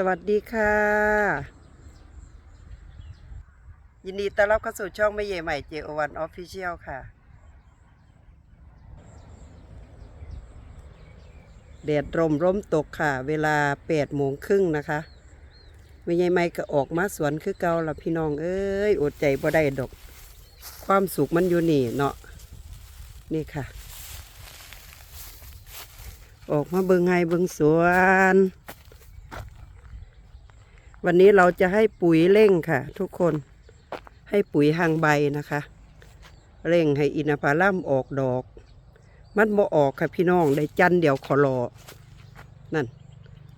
สวัสดีค่ะ ยินดีต้อนรับเข้าสู่ช่องไม่เย่ใหม่เจโอวันออฟฟิเชียลค่ะ แดดร่มร่มตกค่ะ เวลาแปดโมงครึ่งนะคะไม่ใหญ่ไม่ก็ออกมาสวนคือเก่าละพี่น้องเอ้ยอดใจบ่ได้ดอก ความสุขมันอยู่นี่เนาะนี่ค่ะ ออกมาเบิงไฮเบิงสวน วันนี้เราจะให้ปุ๋ยเร่งค่ะ ทุกคนให้ปุ๋ยหางใบนะคะ เร่งให้อินทผลัมออกดอก มันบ่ออกค่ะพี่น้องได้จันเดี่ยวขอรอนั่น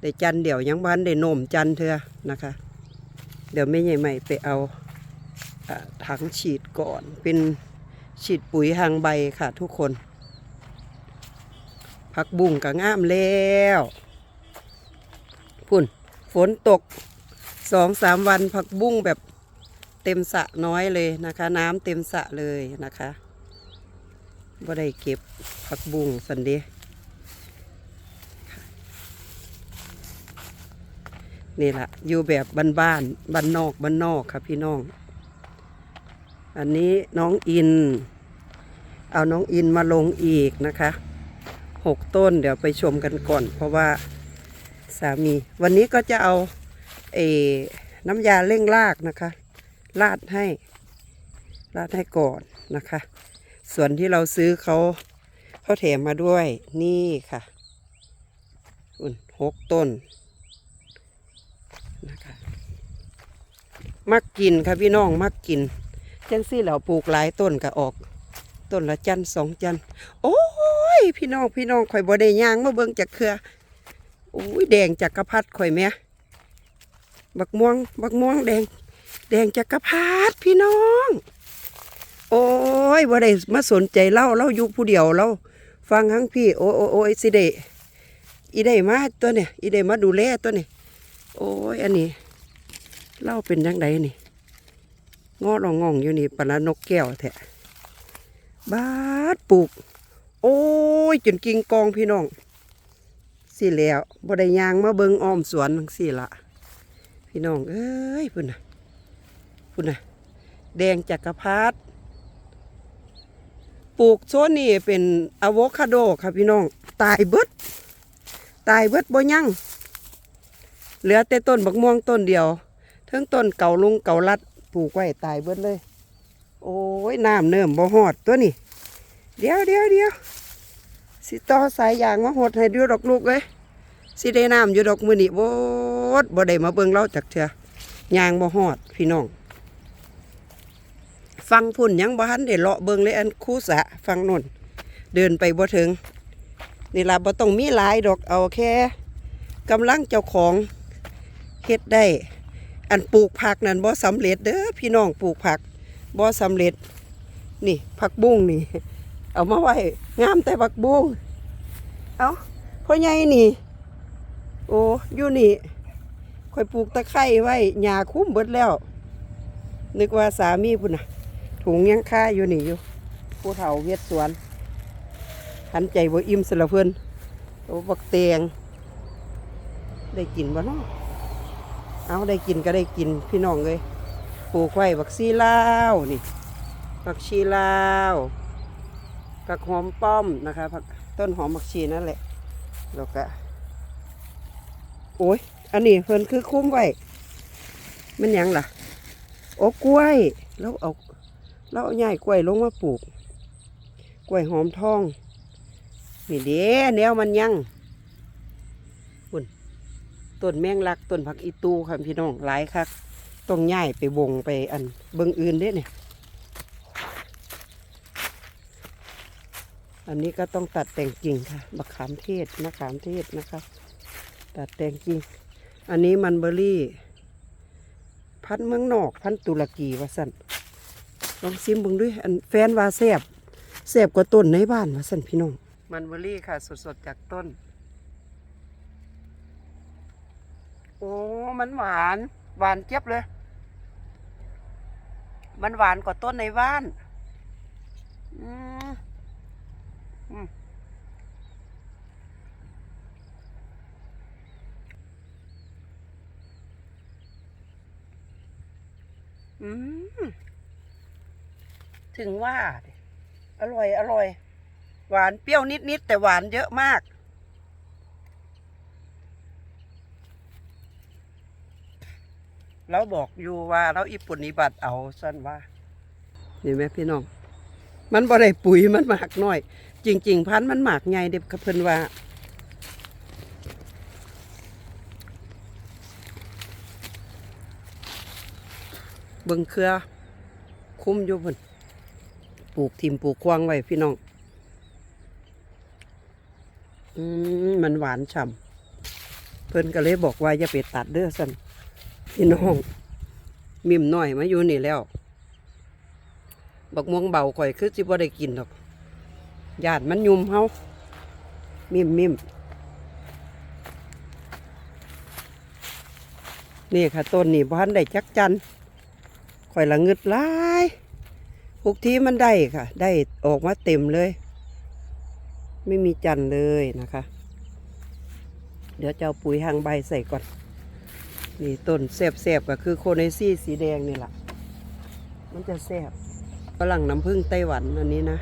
ได้จันเดี่ยวยังบ้านได้นมจันเถอะนะคะ เดี๋ยวไม่ใหญ่ใหม่ไปเอาอถังฉีดก่อนเป็นฉีดปุ๋ยหางใบค่ะทุกคน ผักบุ้งก็งามแล้วพุ่นฝนตก สองสามวันผักบุ้งแบบเต็มสะน้อยเลยนะคะ น้ำเต็มสะเลยนะคะบ่ได้เก็บผักบุ้งสันเดะนี่แหละอยู่แบบบ้านๆบ้านนอกบ้านนอกค่ะพี่น้อง อันนี้น้องอิน เอาน้องอินมาลงอีกนะคะหกต้นเดี๋ยวไปชมกันก่อน เพราะว่าสามี วันนี้ก็จะเอา เอน้ำยาเร่งรากนะคะลาดให้ลาดให้ก่อนนะคะ ส่วนที่เราซื้อเขาเขาแถมมาด้วยนี่ค่ะอุ่นหกต้นนะคะมักกินค่ะพี่น้องมักกินจังซี่เราปลูกหลายต้นก็ออก ต้นละจันสองจันโอ้ยพี่น้องพี่น้องข่อยบ่ได้ย่างมาเบิ่งจากเครือโอ้ยแดงจักระพัดข่อยแม่ บักม่วง บักม่วงแดง แดงจักรพัดพี่น้อง โอ้ยบ่ได้มาสนใจเล่าเล่าอยู่ผู้เดียวเราฟังทั้งพี่โอ้โอ้โอ้ยสิเดอีได้มาตัวเนี่ยอีได้มาดูแลตัวเนี่ยโอ้ยอันนี้เล่าเป็นยังไงนี่งอรองงองอยู่นี่ปะนนกแก้วแท้บาดปลูก โอ้ยจนกิ่งกองพี่น้องสิแล้วบ่ได้ยางมาเบิงอ้อมสวนจังสิละ พี่น้อง เอ้ยพุ่นนะพุ่นนะแดงจักรพรรดิปลูกโซนนี่เป็นอะโวคาโดค่ะพี่น้อง ตายเบิด ตายเบิดบ่ยังเหลือแต่ต้นบักม่วงต้นเดียวเทั้งต้นเก่าลุงเก่าลัดปลูกไว้ตายเบิดเลย โอ้ยน้ำเนิ่มบ่หอดตัวนี่เดี๋ยวเดี๋ยวเดี๋ยวสิต่อสายยางมาหดให้ดูดอกลูกเลยสิได้น้ำอยู่ดอกมือนี่โบ ดบ่ได้มาเบิ่งเล่าจากเถื่อยางบ่หอดพี่น้อง ฟังพุ่นยังบ่ทันได้เลาะเบิ่งเลยอันคูสะฟังนนเดินไปบ่ถึงนี่ล่ะบ่ต้องมีหลายดอกเอาแค่กำลังเจ้าของเฮ็ดได้ อันปลูกผักนั่นบ่สำเร็จเด้อพี่น้องปลูกผักบ่สำเร็จ นี่ผักบุ้งนี่ เอามาไว้งามแต่ผักบุ้งเอาพ่อใหญ่นี่ โอ้อยู่นี่ อยปลูกตะไคร้ไว้หญ้าคุ้มเบิดแล้ว นึกว่าสามีพุ่นน่ะ ถุงยังค่าอยู่นี่อยู่ ผู้เฒ่าเฮ็ดสวนหันใจบ่อิ่มสละเพิ่นโอ้บักเตียงได้กินบ่เนาะเอาได้กินก็ได้กินพี่น้องเลยปลูกไว้บักซีลาวนี่ผักชีลาวผักหอมป้อมนะคะผักต้นหอมผักชีนั่นแหละแล้วก็โอ้ย อันนี้เพิ่นคือคุ้มไว้ มันยังล่ะโอ้กล้วย แล้วเอาแล้วเอาใหญ่กล้วยลงมาปลูก กล้วยหอมทอง นี่เด้แนวมันยังปุ่นต้นแมงลักต้นผักอีตูค่ะพี่น้องหลายคักต้องย้ายไปวงไปอันเบิงอื่นเด้เนี่ยอันนี้ก็ต้องตัดแต่งกิ่งค่ะมะขามเทศมะขามเทศนะคะ ตัดแต่งกิ่ง อันนี้มันเบอร์รี่ พันเมืองนอก พันตุรกีว่าสันลองซิมบึงด้วยอันแฟนว่าแซบแซบกว่าต้นในบ้านว่าสันพี่น้อง มันเบอร์รี่ค่ะ สดๆจากต้น โอ้ มันหวาน หวานเจี๊ยบเลย มันหวานกว่าต้นในบ้าน อืม อืมถึงว่า อร่อย อร่อย หวานเปรี้ยวนิด ๆ แต่หวานเยอะมากเราบอกอยู่ว่าเราอีปุ่นนิบัติเอาสั้นว่าเห็นไหมพี่น้อง มันบ่ได้ปุ๋ยมันหมากน้อย จริง ๆ พันธุ์มันหมากใหญ่เด็กเพิ่นว่า เบิ่งเครือ คุ้มอยู่เพิ่นปลูกทิมปลูกควางไว้พี่น้อง อืมมันหวานฉ่ำเพิ่นก็เลยบอกว่าอย่าไปตัดเด้อสันพี่น้องมิมหน่อยมาอยู่นี่แล้วบักม่วงเบาข่อยคือสิบ่ได้กินดอกญาติมันยุ่มเฮามิมมิมนี่ค่ะต้นนี่บ้านได้จักจัน ข่อยละงึดหลายทุกทีมันได้ค่ะ ได้ออกมาเต็มเลย ไม่มีจันเลยนะคะ เดี๋ยวจะเอาปุ๋ยหางใบใส่ก่อน นี่ต้นแสบๆก็คือโคเนซี่สีแดงนี่แหละมันจะแสบฝรั่งน้ำผึ้งไต้หวันอันนี้นะ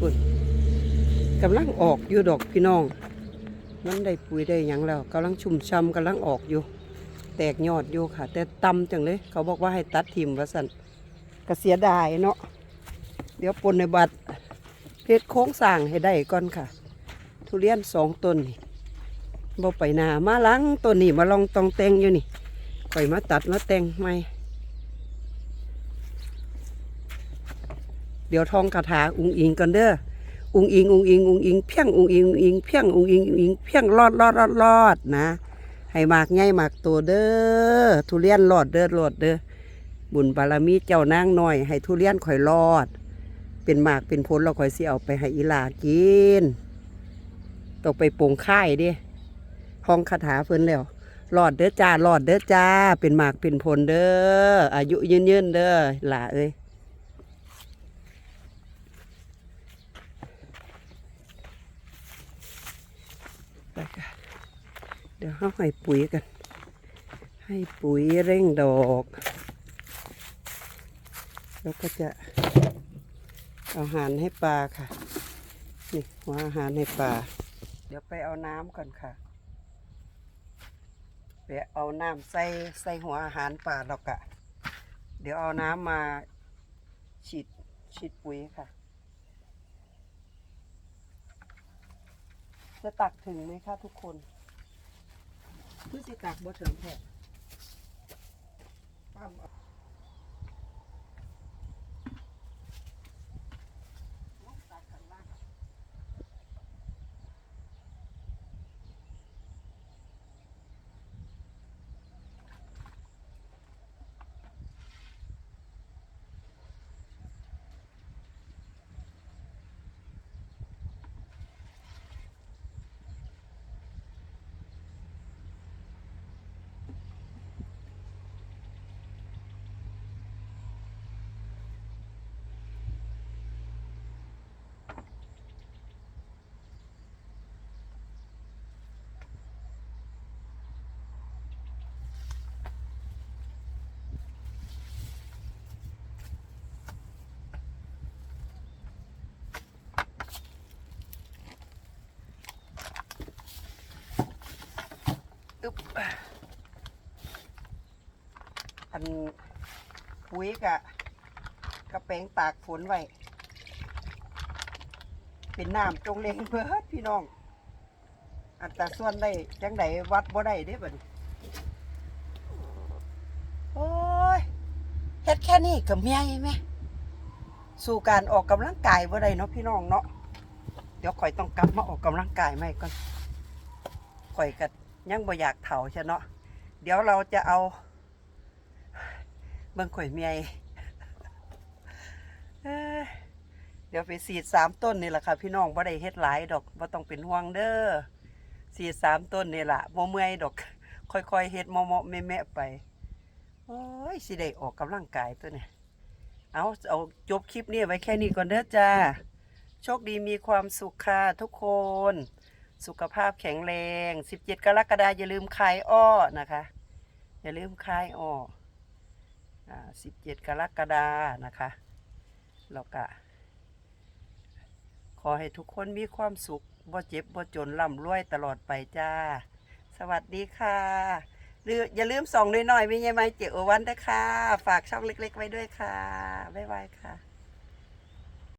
ปุ่นกำลังออกอยู่ดอกพี่น้อง มันได้ปุ๋ยได้ยังแล้วกำลังชุ่มช่ำกำลังออกอยู่ แตกยอดอยู่ค่ะ แต่ตำจังเลย เขาบอกว่าให้ตัดทิมว่าสันก็เสียดายเนาะเดี๋ยวปนในบัตรเพชรโค้งสร้างให้ได้ก่อนค่ะ ทุเรียนสองต้นนี่บ่ไปหนามาหลังต้นนี่มาลองตองแตงอยู่นี่ข่อยมาตัดมาแตงใหม่เดี๋ยวทองคาถาอุงอิงก่อนเด้ออุงอิงอุงอิงอุงอิงเพียงอุงอิงอุงอิงเพียงอุงอิงอุงอิงเพียงรอดรอดรอดรอดนะ ให้หมากใหญ่หมากโตเด้อทุเรียนรอดเด้อรอดเด้อบุญบารมีเจ้านางน้อย ให้ทุเรียนข่อยรอด เป็นหมากเป็นผลเราข่อยสิเอาไปให้อีหลากินต้องไปโปงค่ายดิห้องคาถาเพิ่นแล้วรอดเด้อจ้ารอดเด้อจ้า เป็นหมากเป็นผลเด้ออายุยืนยืนเด้อหล่าเอ้ยไปค่ะ เดี๋ยวเขาให้ปุ๋ยกัน ให้ปุ๋ยเร่งดอก แล้วก็จะเอาหารให้ปลาค่ะ นี่หัวอาหารให้ปลา เดี๋ยวไปเอาน้ำก่อนค่ะ ไปเอาน้ำใส่ใส่หัวอาหารปลาแล้วกะเดี๋ยวเอาน้ำมาฉีดฉีดปุ๋ยค่ะ จะตักถึงไหมคะทุกคน คือสิตักบ่ถึงแท้ปั้ม นปุ๋ยกะกระแปงตากฝนไว้เป็นน้ำจงเลงเบิดพี่น้อง อัตราส่วนได้จังไดวัดบ่ได้เด้บัดนี้โอ้ยเฮ็ดแค่นี้ก็เมียใช่ไหมสู่การออกกำลังกายบ่ได้เนาะพี่น้องเนาะเดี๋ยวข่อยต้องกลับมาออกกำลังกายใหม่ก่อนข่อยก็ยังบ่อยากเถาใช่เนาะเดี๋ยวเราจะเอา เบิ่งข่อยเมียเดี๋ยวไปสีดสามต้นนี่แหละค่ะ พี่น้องบ่ได้เฮ็ดหลายดอกบ่ต้องเป็นห่วงเด้อสีดสามต้นนี่แหละบ่เมื่อยดอก ค่อยๆเฮ็ดเมาะๆแม่ๆไปโอ้ยสิได้ออกกำลังกายตัวเนี่ยเอาเอาจบคลิปนี้ไว้แค่นี้ก่อนเด้อจ้าโชคดีมีความสุขค่ะทุกคน สุขภาพแข็งแรง 17 กรกฎาคมอย่าลืมคลายอ้อนะคะ อย่าลืมคลายอ้อ กอ่า17กรกฎานะคะแล้วก็ขอให้ทุกคนมีความสุขบ่เจ็บบ่จนร่ำรวยตลอดไปจ้า สวัสดีค่ะหรืออย่าลืมส่องน้อยๆไม่ใช่ไหมเจียววันด้วยค่ะฝากช่องเล็ก ๆ ไว้ด้วยค่ะ บ๊ายบายค่ะ